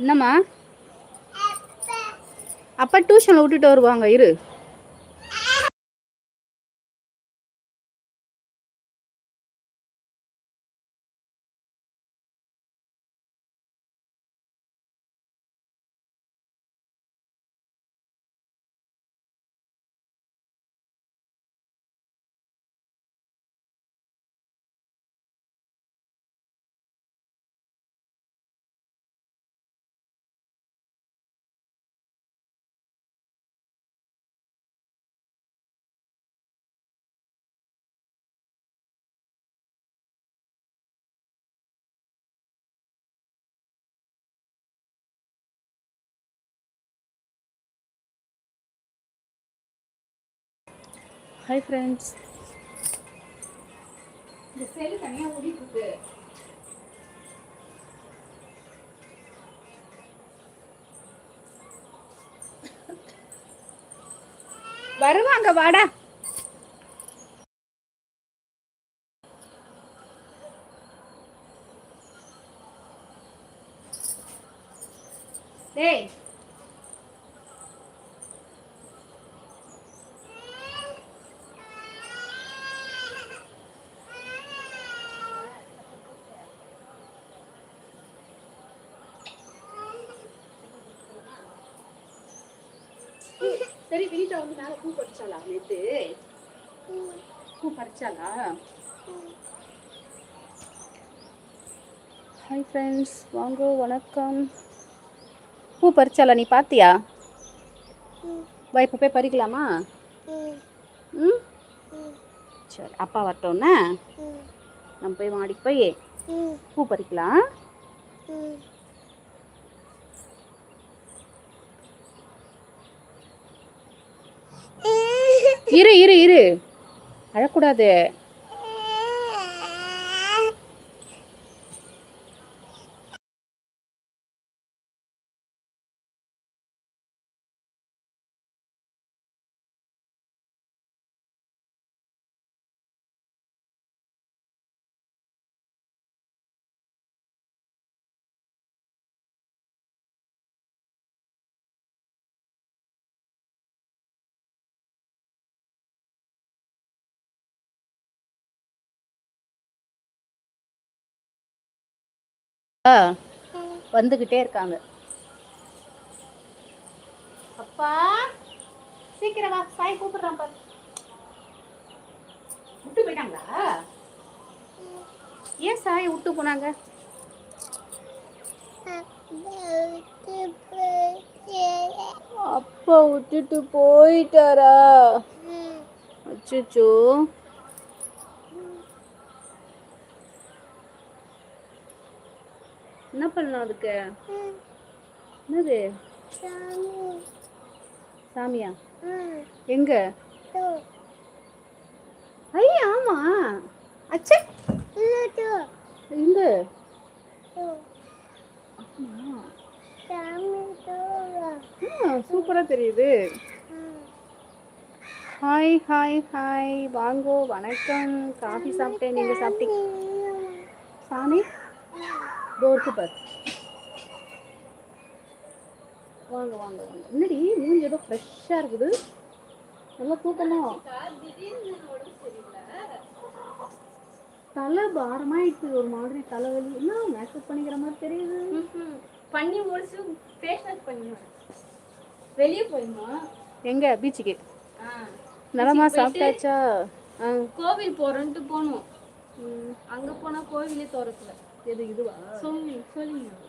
என்னம்மா? அப்பா டியூஷனில் விட்டுட்டு வருவாங்க இரு. ஹாய் ஃப்ரெண்ட்ஸ் இந்த செல் தனியாக ஓடிட்டுருக்கு வருவாங்க வாடா. டேய் சரி வினிதா வந்து மேலே பூ பறிச்சாளா நேத்து? பூ பறிச்சாளா? ஹாய் ஃப்ரெண்ட்ஸ் வாங்க வணக்கம். பூ பறிச்சாளா நீ பாத்தியா? வா இப்போ போய் பறிக்கலாமா? ம்? சரி அப்பா வரட்டோன்னே? நம்ம போய் மாடிக்கு போய் பூ பறிக்கலாம்? இரு இரு இரு. அழக்கூடாது. வந்துகிட்டே இருக்காங்க. அப்பா சீக்கிரம் வா சாய் கூப்பிடுறான் பாரு. விட்டு போயிட்டாங்களா? ஏன் சாய் விட்டு போனாங்க? அப்பா விட்டுட்டு போயிட்டாரா? அச்சோ என்ன பண்ணலாம் அதுக்கு? என்னது? சாமியா? எங்க? ஐயா ஆமா. அச்சே. எங்க சூப்பரா தெரியுது. Hi hi hi. வாங்கோ வணக்கம். காஃபி சாப்பிட்டேன். நீங்க சாப்பிட்டீங்க. சாமி? டோருக்கு பார் வாங்க வாங்க வாங்க. என்னடி மூஞ்சி ஏதோ ஃப்ரெஷ்ஷாக இருக்குது. நல்லா தூக்கமா? தலை பாரமாயிடுச்சு ஒரு மாதிரி தலைவலி. என்ன மேக்கப் பண்ணிக்கிற மாதிரி தெரியுது? பண்ணி முடிச்சு ஃபேஸ் வாஷ் பண்ணிடுவேன் வெளியே போயிருந்தோம் எங்க? பீச்சுக்கு. நலமா சாப்பிட்டாச்சா? கோவில் போறோன்ட்டு போனோம். அங்க போனா கோவிலே திறக்கல எது இதுவா?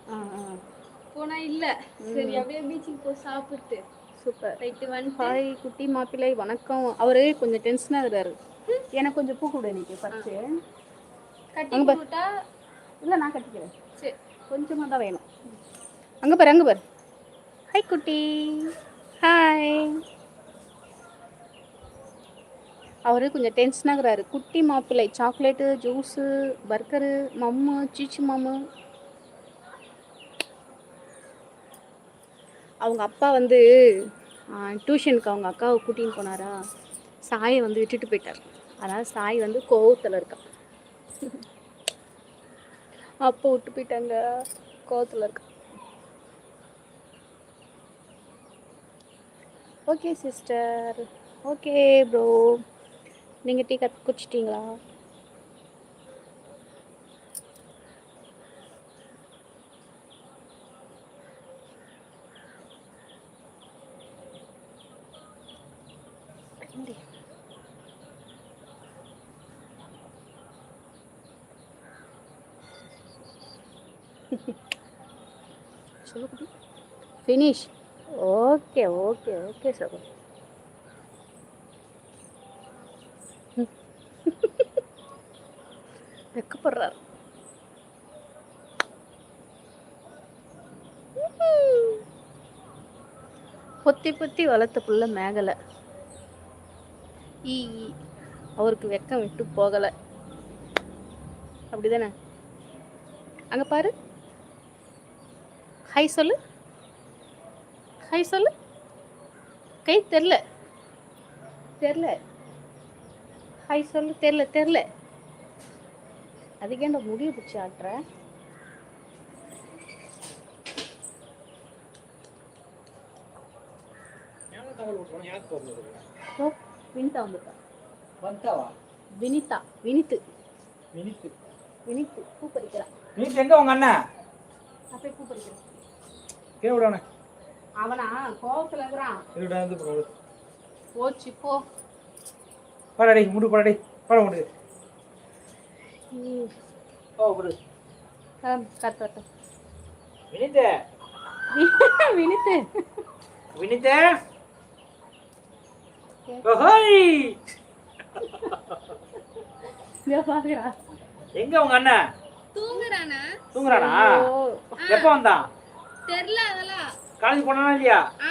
ஆ ஆ. போனா இல்ல. சரி அப்படியே பீச்சுக்கு போய் சாப்பிட்டு. சூப்பர். ரைட்டு வந்து ஹாய் குட்டி மாப்பிள்ளை வணக்கம். அவரு கொஞ்சம் டென்ஷனாக இருக்கிறாரு எனக்கு கொஞ்சம் பூ கொடு இன்னைக்கு பறிச்சு கட்டி. போட்டா? இல்லை நான் கட்டிக்கிறேன். சரி. கொஞ்சமாக தான் வேணும். அங்கே பாரு அங்கே பாரு. ஹாய் குட்டி. ஹாய் அவர் கொஞ்சம் டென்ஷனாகிறாரு குட்டி மாப்பிள்ளை சாக்லேட்டு ஜூஸு பர்கரு மம்மு சீச்சி மம்மு அவங்க அப்பா வந்து டியூஷனுக்கு அவங்க அக்காவை கூட்டின்னு போனாரா? சாயை வந்து விட்டுட்டு போயிட்டார். அதனால் சாய் வந்து கோவத்தில் இருக்கான் அப்போ விட்டு போயிட்டாங்க. கோவத்தில் இருக்கான் ஓகே சிஸ்டர் ஓகே ப்ரோ நீங்கள் டீ கட் குடிச்சிட்டிங்களா? சொல்லு குட்டி ஃபினிஷ் ஓகே ஓகே ஓகே பொத்தி பொத்தி வளர்த்த புள்ள மேகலை. ஈ ஈ. அவருக்கு வெக்கம் விட்டு போகலை. அப்படிதானே? அங்கே பாரு. ஹை சொல்லு. ஹை சொல்லு. கை தெரில. தெரில. ஹை சொல்லு. தெரில தெரில. முடிவு பிடிச்சி ஆட்டுற ஓ வினிதா வந்துட்டா. வந்துட்டாவா வினிதா வினித்து. வினித்து. வினித்து பூ பறிக்கிறான் வினித்து எங்க உங்க அண்ணன்? அப்படியே பூ பறிக்கிறான் கீழே விடானே அவனா. கோவத்துல இருக்கிறான். இருடா வந்து போச்சு போ. பாடாடி முடு பாடாடி பாட முடு. எங்க உங்க அண்ணன் தூங்குறானா? தூங்குறானா? எப்போ வந்தான்? தெரியல அதெல்லாம். காலேஜ் போனானா இல்லையா? ஆ